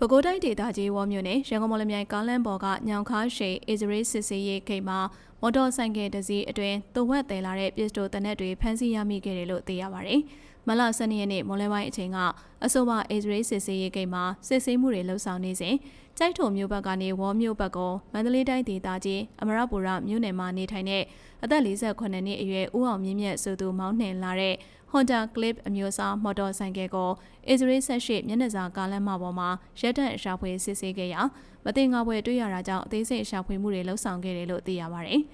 ပဲခူးတိုင်းဒေသကြီးဝေါ်မြို့နယ်ရန်ကုန်မော်လမြိုင်ကားလမ်းပေါ်ကညောင်ခါရှိန်အစ္စရေးစစ်စေးရေးဂိတ်မှာ မော်တော်ဆိုင်ကယ်တစ်စီးအတွင်တဝက်တယ်လာတဲ့ပစ္စတိုတနက်တွေဖမ်းဆီးရမိခဲ့တယ်လို့သိရပါဗျ။မလ12ရက်နေ့မော်လပိုင်းအချိန်ကအဆိုပါအစ္စရေးစစ်စေးရေးဂိတ်မှာစစ်ဆေးမှုတွေလှုပ်ဆောင်နေစဉ်ကြိုက်ထုံမြို့ဘက်ကနေဝေါ်မြို့ဘက်ကိုမန္တလေးတိုင်းဒေသကြီးအမရပူရမြို့နယ်မှာနေထိုင်တဲ့အသက်48နှစ်အရွယ်ဦးအောင်မြင့်မြတ်ဆိုသူမောင်းနှင်လာတဲ့ Honda Clip အမျိုးအစားမော်တော်ဆိုင်ကယ်ကိုအစ္စရေးဆက်ရှိမျက်နှာစာကားလမ်းမပေါ်မှာရက်တန့်ရှာဖွေစစ်ဆေးခဲ့ရာမတင်ငါပွဲတွေ့ရတာကြောင့်အသေးစိတ်ရှာဖွေမှုတွေလှုပ်ဆောင်ခဲ့တယ်လို့သိရပါတယ်။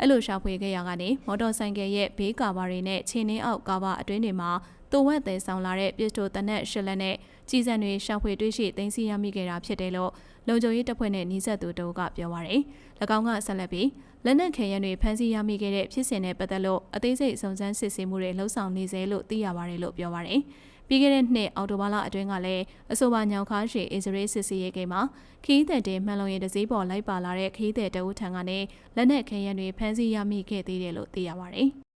အဲ့လိုရှာဖွေခဲ့ရာကနေမော်တော်ဆိုင်ကယ်ရဲ့ဘေးကာဘာတွေနဲ့ခြေနှင်းအောက်ကာဘာအတွင်းတွေမှာတူဝက်သေးဆောင်လာတဲ့ပစ္စတိုတနက်ရှစ်လက်နဲ့ကြီးစံတွေရှာဖွေတွေ့ရှိသိမ်းဆည်းရမိခဲ့တာဖြစ်တယ်လို့လုံခြုံရေးတပ်ဖွဲ့နဲ့နှီးဆက်သူတို့ကပြောပါရယ်။၎င်းကဆက်လက်ပြီးလက်နက်ခဲယမ်းတွေဖမ်းဆီးရမိခဲ့တဲ့ဖြစ်စဉ်နဲ့ပတ်သက်လို့အသေးစိတ်စုံစမ်းစစ်ဆေးမှုတွေလှုပ်ဆောင်နေစေလို့သိရပါတယ်လို့ပြောပါရယ်။ပြီးခဲ့တဲ့နှစ်အောက်တိုဘာလအတွင်းကလည်းအဆိုပါညောင်ခါရှိအစ္စရေးစစ်စီရေးကိန်းမှာခီးတဲ့တင်မှန်လုံရင်တစည်းပေါ်လိုက်ပါလာတဲ့ခီးတဲ့တအုပ်ထံကနေလက်နက်ခဲယမ်းတွေဖမ်းဆီးရမိခဲ့သေးတယ်လို့သိရပါတယ်။